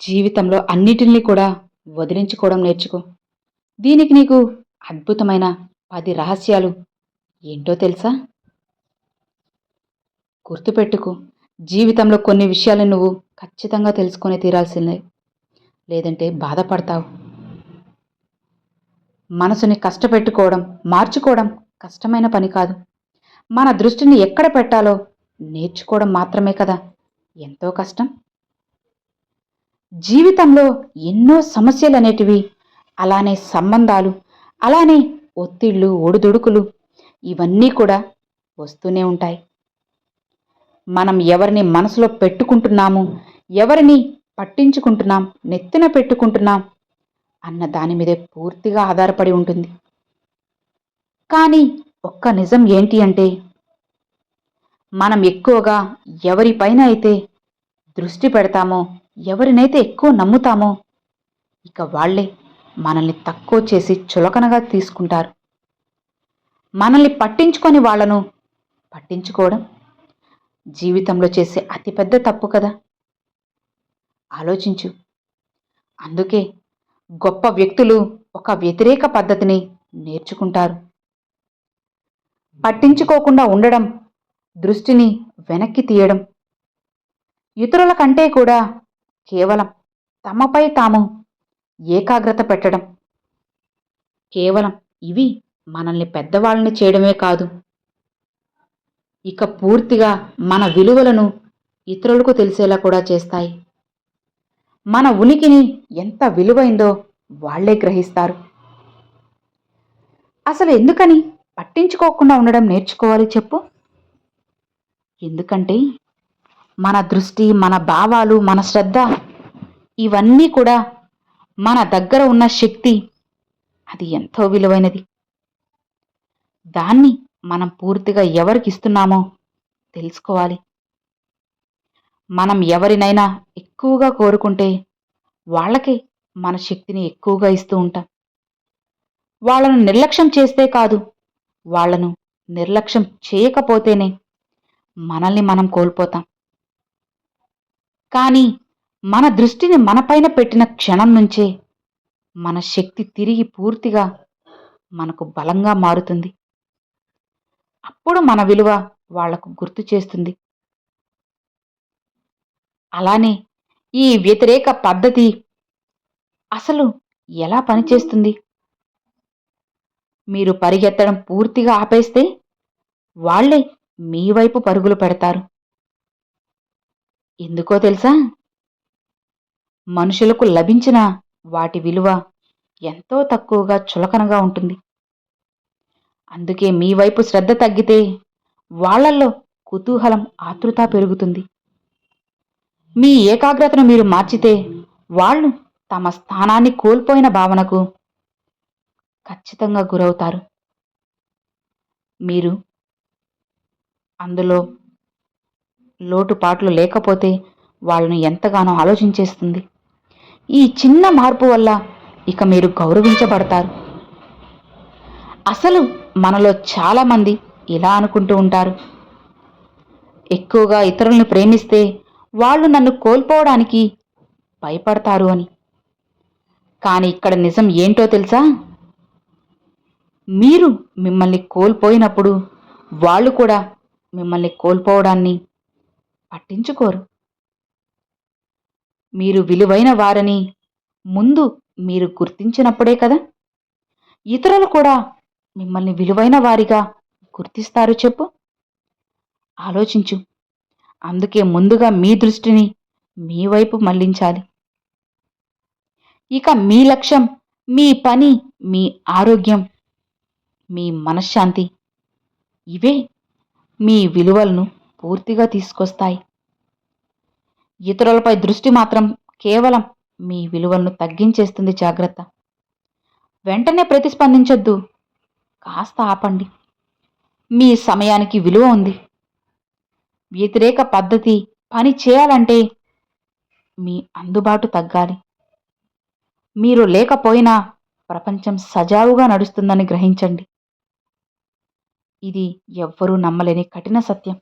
జీవితంలో అన్నిటినీ కూడా వదిలించుకోవడం నేర్చుకో. దీనికి నీకు అద్భుతమైన పది రహస్యాలు ఏంటో తెలుసా? గుర్తుపెట్టుకో జీవితంలో కొన్ని విషయాలు నువ్వు ఖచ్చితంగా తెలుసుకొని తీరాల్సిందే. లేదంటే బాధపడతావు. మనసుని కష్టపెట్టుకోవడం మార్చుకోవడం కష్టమైన పని కాదు. మన దృష్టిని ఎక్కడ పెట్టాలో నేర్చుకోవడం మాత్రమే కదా ఎంతో కష్టం. జీవితంలో ఎన్నో సమస్యలు అనేటివి అలానే సంబంధాలు అలానే ఒత్తిళ్ళు ఒడిదుడుకులు ఇవన్నీ కూడా వస్తూనే ఉంటాయి. మనం ఎవరిని మనసులో పెట్టుకుంటున్నాము ఎవరిని పట్టించుకుంటున్నాం నెత్తిన పెట్టుకుంటున్నాం అన్న దాని మీదే పూర్తిగా ఆధారపడి ఉంటుంది. కానీ ఒక్క నిజం ఏంటి అంటే మనం ఎక్కువగా ఎవరిపైన అయితే దృష్టి పెడతామో ఎవరినైతే ఎక్కువ నమ్ముతామో ఇక వాళ్ళే మనల్ని తక్కువ చేసి చులకనగా తీసుకుంటారు. మనల్ని పట్టించుకొని వాళ్ళను పట్టించుకోవడం జీవితంలో చేసే అతిపెద్ద తప్పు కదా. ఆలోచించు. అందుకే గొప్ప వ్యక్తులు ఒక వ్యతిరేక పద్ధతిని నేర్చుకుంటారు. పట్టించుకోకుండా ఉండడం దృష్టిని వెనక్కి తీయడం. ఇతరుల కంటే కూడా కేవలం తమపై తాము ఏకాగ్రత పెట్టడం. కేవలం ఇవి మనల్ని పెద్దవాళ్ళని చేయడమే కాదు. ఇక పూర్తిగా మన విలువలను ఇతరులకు తెలిసేలా కూడా చేస్తాయి. మన ఉనికిని ఎంత విలువైందో వాళ్ళే గ్రహిస్తారు. అసలు ఎందుకని పట్టించుకోకుండా ఉండడం నేర్చుకోవాలి చెప్పు. ఎందుకంటే మన దృష్టి మన భావాలు మన శ్రద్ధ ఇవన్నీ కూడా మన దగ్గర ఉన్న శక్తి. అది ఎంతో విలువైనది. దాన్ని మనం పూర్తిగా ఎవరికి ఇస్తున్నామో తెలుసుకోవాలి. మనం ఎవరినైనా ఎక్కువగా కోరుకుంటే వాళ్ళకే మన శక్తిని ఎక్కువగా ఇస్తూ ఉంటాం. వాళ్ళను నిర్లక్ష్యం చేస్తే కాదు వాళ్ళను నిర్లక్ష్యం చేయకపోతేనే మనల్ని మనం కోల్పోతాం. కానీ మన దృష్టిని మనపైన పెట్టిన క్షణం నుంచే మన శక్తి తిరిగి పూర్తిగా మనకు బలంగా మారుతుంది. అప్పుడు మన విలువ వాళ్ళకు గుర్తు చేస్తుంది. అలానే ఈ వ్యతిరేక పద్ధతి అసలు ఎలా పనిచేస్తుంది? మీరు పరిగెత్తడం పూర్తిగా ఆపేస్తే వాళ్ళే మీ వైపు పరుగులు పెడతారు. ఎందుకో తెలుసా? మనుషులకు లభించిన వాటి విలువ ఎంతో తక్కువగా చులకనగా ఉంటుంది. అందుకే మీ వైపు శ్రద్ధ తగ్గితే వాళ్ళల్లో కుతూహలం ఆతృత పెరుగుతుంది. మీ ఏకాగ్రతను మీరు మార్చితే వాళ్ళు తమ స్థానాన్ని కోల్పోయిన భావనకు ఖచ్చితంగా గురవుతారు. మీరు అందులో లోటుపాట్లు లేకపోతే వాళ్ళను ఎంతగానో ఆలోచించేస్తుంది. ఈ చిన్న మార్పు వల్ల ఇక మీరు గౌరవించబడతారు. అసలు మనలో చాలామంది ఇలా అనుకుంటూ ఉంటారు. ఎక్కువగా ఇతరులను ప్రేమిస్తే వాళ్ళు నన్ను కోల్పోవడానికి భయపడతారు అని. కానీ ఇక్కడ నిజం ఏంటో తెలుసా? మీరు మిమ్మల్ని కోల్పోయినప్పుడు వాళ్ళు కూడా మిమ్మల్ని కోల్పోవడాన్ని పట్టించుకోరు. మీరు విలువైన వారని ముందు మీరు గుర్తించినప్పుడే కదా? ఇతరులు కూడా మిమ్మల్ని విలువైన వారిగా గుర్తిస్తారు చెప్పు. ఆలోచించు. అందుకే ముందుగా మీ దృష్టిని మీ వైపు మళ్ళించాలి. ఇక మీ లక్ష్యం మీ పని మీ ఆరోగ్యం మీ మనశ్శాంతి. ఇవే మీ విలువలను పూర్తిగా తీసుకొస్తాయి. ఇతరులపై దృష్టి మాత్రం కేవలం మీ విలువలను తగ్గించేస్తుంది జాగ్రత్త. వెంటనే ప్రతిస్పందించొద్దు. కాస్త ఆపండి. మీ సమయానికి విలువ ఉంది. వ్యతిరేక పద్ధతి పని చేయాలంటే మీ అందుబాటు తగ్గాలి. మీరు లేకపోయినా ప్రపంచం సజావుగా నడుస్తుందని గ్రహించండి. ఇది ఎవ్వరూ నమ్మలేని కఠిన సత్యం.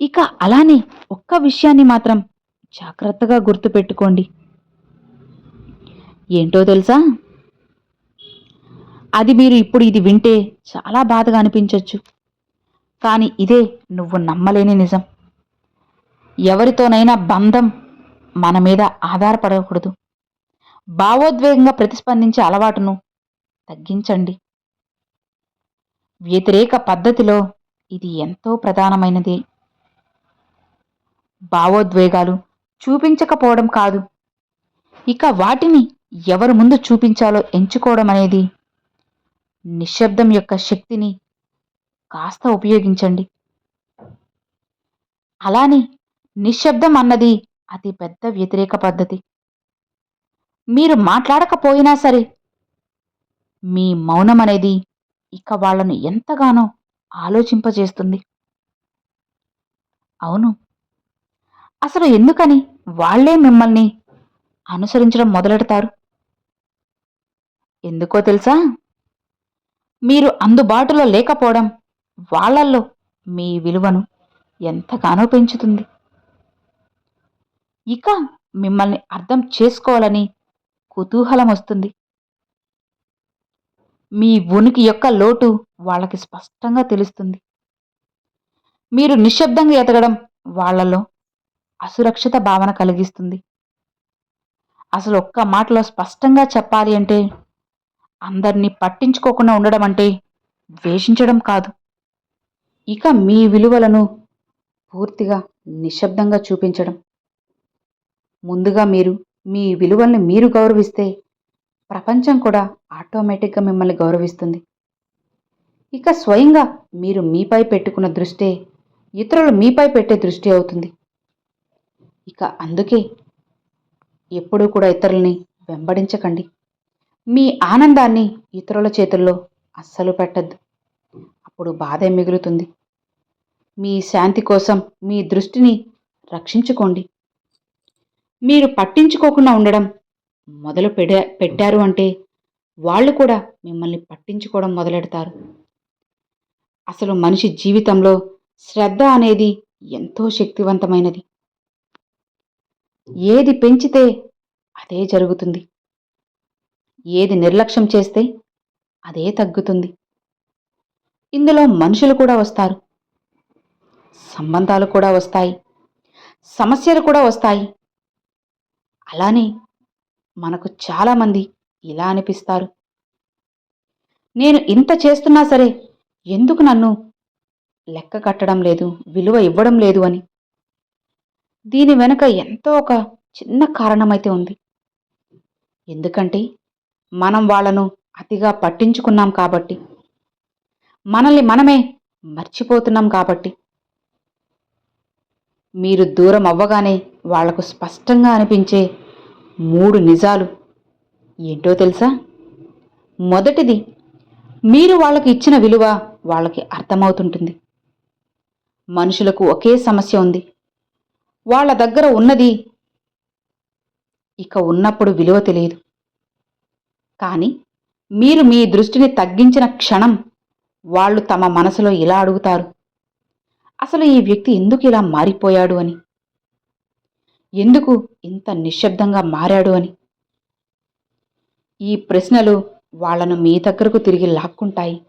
ఇక అలానే ఒక్క విషయాన్ని మాత్రం జాగ్రత్తగా గుర్తుపెట్టుకోండి. ఏంటో తెలుసా? అది మీరు ఇప్పుడు ఇది వింటే చాలా బాధగా అనిపించవచ్చు కానీ ఇదే నువ్వు నమ్మలేని నిజం. ఎవరితోనైనా బంధం మన మీద ఆధారపడకూడదు. భావోద్వేగంగా ప్రతిస్పందించే అలవాటును తగ్గించండి. వ్యతిరేక పద్ధతిలో ఇది ఎంతో ప్రధానమైనది. భావోద్వేగాలు చూపించకపోవడం కాదు. ఇక వాటిని ఎవరి ముందు చూపించాలో ఎంచుకోవడం అనేది. నిశ్శబ్దం యొక్క శక్తిని కాస్త ఉపయోగించండి. అలానే నిశ్శబ్దం అన్నది అతి పెద్ద వ్యతిరేక పద్ధతి. మీరు మాట్లాడకపోయినా సరే మీ మౌనం అనేది ఇక వాళ్ళను ఎంతగానో ఆలోచింపజేస్తుంది. అవును అసలు ఎందుకని? వాళ్ళే మిమ్మల్ని అనుసరించడం మొదలెడతారు. ఎందుకో తెలుసా? మీరు అందుబాటులో లేకపోవడం వాళ్ళల్లో మీ విలువను ఎంతగానో పెంచుతుంది. ఇక మిమ్మల్ని అర్థం చేసుకోవాలని కుతూహలం వస్తుంది. మీ ఉనికి యొక్క లోటు వాళ్ళకి స్పష్టంగా తెలుస్తుంది. మీరు నిశ్శబ్దంగా ఎదగడం వాళ్ళలో అసురక్షిత భావన కలిగిస్తుంది. అసలు ఒక్క మాటలో స్పష్టంగా చెప్పాలి అంటే అందరినీ పట్టించుకోకుండా ఉండడం అంటే ద్వేషించడం కాదు. ఇక మీ విలువలను పూర్తిగా నిశ్శబ్దంగా చూపించడం. ముందుగా మీరు మీ విలువల్ని మీరు గౌరవిస్తే ప్రపంచం కూడా ఆటోమేటిక్గా మిమ్మల్ని గౌరవిస్తుంది. ఇక స్వయంగా మీరు మీపై పెట్టుకున్న దృష్టే ఇతరులు మీపై పెట్టే దృష్టి అవుతుంది. ఇక అందుకే ఎప్పుడూ కూడా ఇతరుల్ని వెంబడించకండి. మీ ఆనందాన్ని ఇతరుల చేతుల్లో అస్సలు పెట్టద్దు. అప్పుడు బాధే మిగులుతుంది. మీ శాంతి కోసం మీ దృష్టిని రక్షించుకోండి. మీరు పట్టించుకోకుండా ఉండడం మొదలు పెడా పెట్టారు అంటే వాళ్ళు కూడా మిమ్మల్ని పట్టించుకోవడం మొదలెడతారు. అసలు మనిషి జీవితంలో శ్రద్ధ అనేది ఎంతో శక్తివంతమైనది. ఏది పెంచితే అదే జరుగుతుంది. ఏది నిర్లక్ష్యం చేస్తే అదే తగ్గుతుంది. ఇందులో మనుషులు కూడా వస్తారు. సంబంధాలు కూడా వస్తాయి. సమస్యలు కూడా వస్తాయి. అలానే మనకు చాలామంది ఇలా అనిపిస్తారు. నేను ఇంత చేస్తున్నా సరే ఎందుకు నన్ను లెక్క కట్టడం లేదు విలువ ఇవ్వడం లేదు అని? దీని వెనుక ఎంతో ఒక చిన్న కారణమైతే ఉంది. ఎందుకంటే మనం వాళ్ళను అతిగా పట్టించుకున్నాం కాబట్టి మనల్ని మనమే మర్చిపోతున్నాం కాబట్టి. మీరు దూరం అవ్వగానే వాళ్ళకు స్పష్టంగా అనిపించే మూడు నిజాలు ఏంటో తెలుసా? మొదటిది మీరు వాళ్ళకి ఇచ్చిన విలువ వాళ్ళకి అర్థమవుతుంటుంది. మనుషులకు ఒకే సమస్య ఉంది. వాళ్ళ దగ్గర ఉన్నది. ఇక ఉన్నప్పుడు విలువ తెలియదు. కానీ మీరు మీ దృష్టిని తగ్గించిన క్షణం వాళ్ళు తమ మనసులో ఇలా అడుగుతారు. అసలు ఈ వ్యక్తి ఎందుకు ఇలా మారిపోయాడు అని? ఎందుకు ఇంత నిశ్శబ్దంగా మారాడు అని? ఈ ప్రశ్నలు వాళ్ళను మీ దగ్గరకు తిరిగి లాక్కుంటాయి.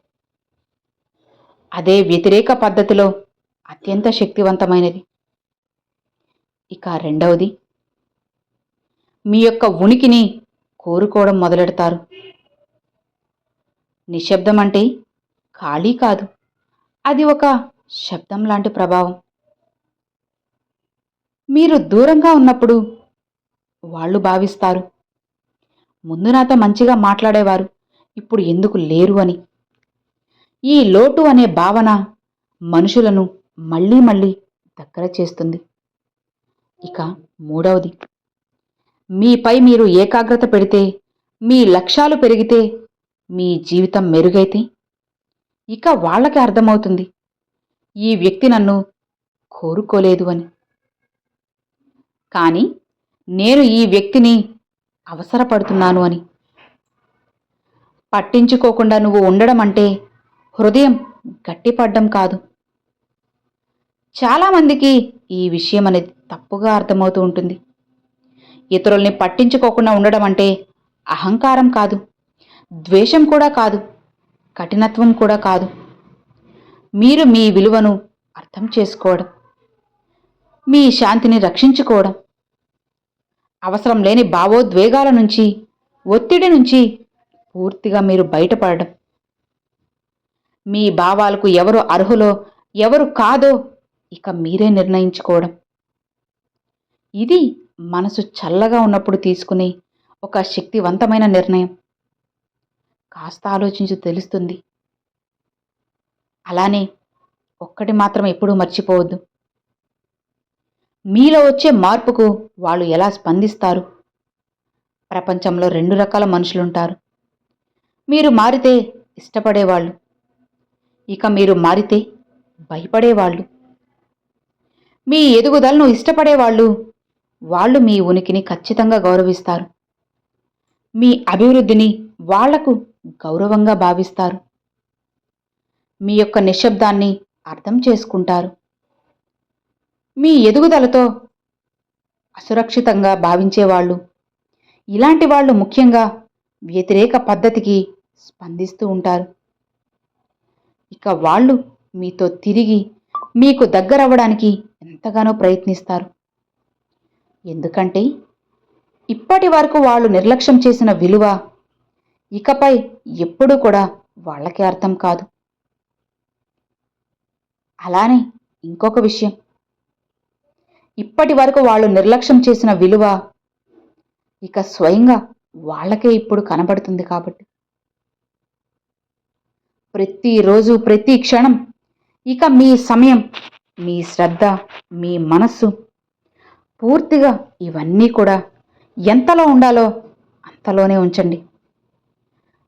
అదే వ్యతిరేక పద్ధతిలో అత్యంత శక్తివంతమైనది. ఇక రెండవది మీ యొక్క ఉనికిని కోరుకోవడం మొదలెడతారు. నిశ్శబ్దం అంటే ఖాళీ కాదు. అది ఒక శబ్దం లాంటి ప్రభావం. మీరు దూరంగా ఉన్నప్పుడు వాళ్ళు భావిస్తారు ముందు నాతో మంచిగా మాట్లాడేవారు ఇప్పుడు ఎందుకు లేరు అని. ఈ లోటు అనే భావన మనుషులను మళ్ళీ మళ్ళీ దగ్గర చేస్తుంది. ఇక మూడవది. మీపై మీరు ఏకాగ్రత పెడితే మీ లక్ష్యాలు పెరిగితే మీ జీవితం మెరుగైతే? ఇక వాళ్ళకి అర్థమవుతుంది. ఈ వ్యక్తి నన్ను కోరుకోలేదు అని. కానీ నేను ఈ వ్యక్తిని అవసరపడుతున్నాను అని. పట్టించుకోకుండా నువ్వు ఉండడం అంటే హృదయం గట్టిపడ్డం కాదు. చాలామందికి ఈ విషయం అనేది తప్పుగా అర్థమవుతూ ఉంటుంది. ఇతరుల్ని పట్టించుకోకుండా ఉండడం అంటే అహంకారం కాదు. ద్వేషం కూడా కాదు. కఠినత్వం కూడా కాదు. మీరు మీ విలువను అర్థం చేసుకోవడం మీ శాంతిని రక్షించుకోవడం అవసరం లేని భావోద్వేగాల నుంచి ఒత్తిడి నుంచి పూర్తిగా మీరు బయటపడడం. మీ భావాలకు ఎవరు అర్హులో ఎవరు కాదో ఇక మీరే నిర్ణయించుకోవడం. ఇది మనసు చల్లగా ఉన్నప్పుడు తీసుకునే ఒక శక్తివంతమైన నిర్ణయం. కాస్త ఆలోచించి తెలుస్తుంది. అలానే ఒక్కటి మాత్రం ఎప్పుడూ మర్చిపోవద్దు. మీలో వచ్చే మార్పుకు వాళ్ళు ఎలా స్పందిస్తారు? ప్రపంచంలో రెండు రకాల మనుషులుంటారు. మీరు మారితే ఇష్టపడేవాళ్ళు. ఇక మీరు మారితే భయపడేవాళ్ళు. మీ ఎదుగుదలను ఇష్టపడేవాళ్ళు. వాళ్ళు మీ ఉనికిని ఖచ్చితంగా గౌరవిస్తారు. మీ అభివృద్ధిని వాళ్ళకు గౌరవంగా భావిస్తారు. మీ యొక్క నిశ్శబ్దాన్ని అర్థం చేసుకుంటారు. మీ ఎదుగుదలతో అసురక్షితంగా భావించేవాళ్ళు. ఇలాంటి వాళ్ళు ముఖ్యంగా వ్యతిరేక పద్ధతికి స్పందిస్తూ ఉంటారు. ఇక వాళ్ళు మీతో తిరిగి మీకు దగ్గరవ్వడానికి ఎంతగానో ప్రయత్నిస్తారు. ఎందుకంటే ఇప్పటి వరకు వాళ్ళు నిర్లక్ష్యం చేసిన విలువ ఇకపై ఎప్పుడూ కూడా వాళ్ళకే అర్థం కాదు. అలానే ఇంకొక విషయం. ఇప్పటి వరకు వాళ్ళు నిర్లక్ష్యం చేసిన విలువ ఇక స్వయంగా వాళ్ళకే ఇప్పుడు కనబడుతుంది కాబట్టి. ప్రతిరోజు ప్రతి క్షణం ఇక మీ సమయం మీ శ్రద్ధ మీ మనస్సు పూర్తిగా ఇవన్నీ కూడా ఎంతలో ఉండాలో అంతలోనే ఉంచండి.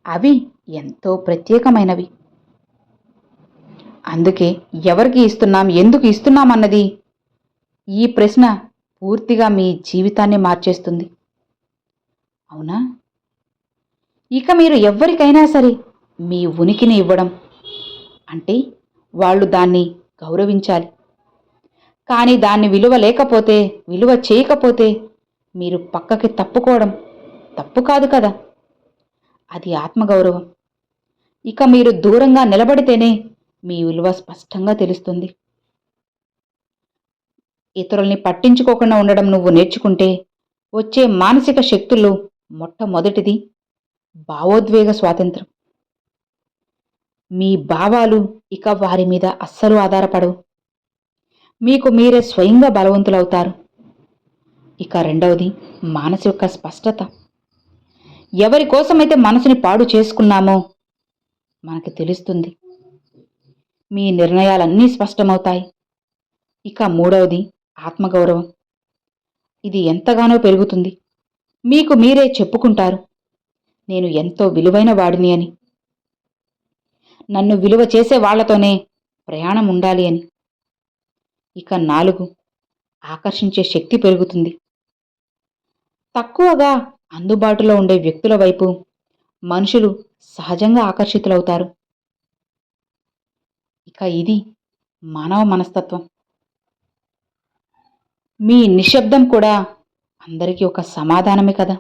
అవి ఎంతో ప్రత్యేకమైనవి. అందుకే ఎవరికి ఇస్తున్నాం ఎందుకు ఇస్తున్నాం అన్నది ఈ ప్రశ్న పూర్తిగా మీ జీవితాన్ని మార్చేస్తుంది. అవునా? ఇక మీరు ఎవరికైనా సరే మీ ఉనికిని ఇవ్వడం అంటే వాళ్ళు దాన్ని గౌరవించాలి. కానీ దాన్ని విలువ లేకపోతే విలువ చేయకపోతే మీరు పక్కకి తప్పుకోవడం తప్పు కాదు కదా. అది ఆత్మగౌరవం. ఇక మీరు దూరంగా నిలబడితేనే మీ విలువ స్పష్టంగా తెలుస్తుంది. ఇతరుల్ని పట్టించుకోకుండా ఉండడం నువ్వు నేర్చుకుంటే వచ్చే మానసిక శక్తులు మొట్టమొదటిది భావోద్వేగ స్వాతంత్రం. మీ భావాలు ఇక వారి మీద అస్సలు ఆధారపడవు. మీకు మీరే స్వయంగా బలవంతులవుతారు. ఇక రెండవది మనసు యొక్క స్పష్టత. ఎవరి కోసమైతే మనసుని పాడు చేసుకున్నామో మనకు తెలుస్తుంది. మీ నిర్ణయాలన్నీ స్పష్టమవుతాయి. ఇక మూడవది ఆత్మగౌరవం. ఇది ఎంతగానో పెరుగుతుంది. మీకు మీరే చెప్పుకుంటారు. నేను ఎంతో విలువైన వాడిని అని. నన్ను విలువ చేసే వాళ్ళతోనే ప్రయాణం ఉండాలి అని. ఇక నాలుగు ఆకర్షించే శక్తి పెరుగుతుంది. తక్కువగా అందుబాటులో ఉండే వ్యక్తుల వైపు మనుషులు సహజంగా ఆకర్షితులవుతారు. ఇక ఇది మానవ మనస్తత్వం. మీ నిశ్శబ్దం కూడా అందరికీ ఒక సమాధానమే కదా.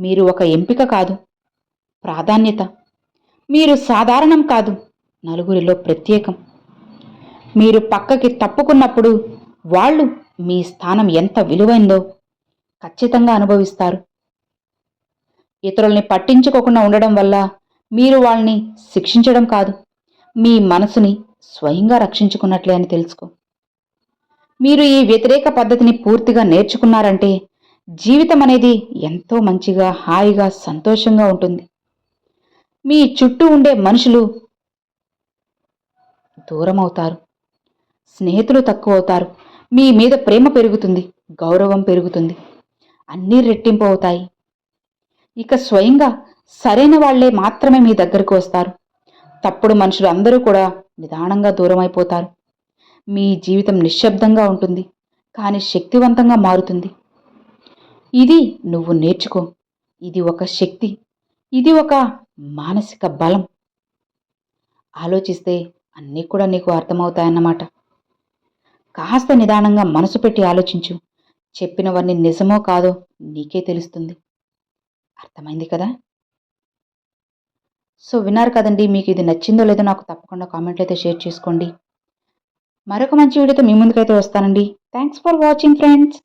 మీరు ఒక ఎంపిక కాదు ప్రాధాన్యత. మీరు సాధారణం కాదు నలుగురిలో ప్రత్యేకం. మీరు పక్కకి తప్పుకున్నప్పుడు వాళ్ళు మీ స్థానం ఎంత విలువైందో ఖచ్చితంగా అనుభవిస్తారు. ఇతరుల్ని పట్టించుకోకుండా ఉండడం వల్ల మీరు వాళ్ళని శిక్షించడం కాదు మీ మనసుని స్వయంగా రక్షించుకున్నట్లే అని తెలుసుకో. మీరు ఈ వ్యతిరేక పద్ధతిని పూర్తిగా నేర్చుకున్నారంటే జీవితం అనేది ఎంతో మంచిగా హాయిగా సంతోషంగా ఉంటుంది. మీ చుట్టూ ఉండే మనుషులు దూరం అవుతారు స్నేహితులు తక్కువ అవుతారు మీ మీద ప్రేమ పెరుగుతుంది. గౌరవం పెరుగుతుంది. అన్నీ రెట్టింపు అవుతాయి ఇక స్వయంగా సరైన వాళ్ళే మాత్రమే మీ దగ్గరకు వస్తారు. తప్పుడు మనుషులు అందరూ కూడా నిదానంగా దూరం అయిపోతారు మీ జీవితం నిశ్శబ్దంగా ఉంటుంది. కానీ శక్తివంతంగా మారుతుంది. ఇది నువ్వు నేర్చుకో. ఇది ఒక శక్తి. ఇది ఒక మానసిక బలం. ఆలోచిస్తే అన్నీ కూడా నీకు అర్థమవుతాయన్నమాట. కాస్త నిదానంగా మనసు పెట్టి ఆలోచించు. చెప్పినవన్నీ నిజమో కాదో నీకే తెలుస్తుంది. అర్థమైంది కదా? సో విన్నారు కదండి మీకు ఇది నచ్చిందో లేదో నాకు తప్పకుండా కామెంట్లు అయితే షేర్ చేసుకోండి. మరొక మంచి వీడియోతో మీ ముందుకైతే వస్తానండి. Thanks for watching friends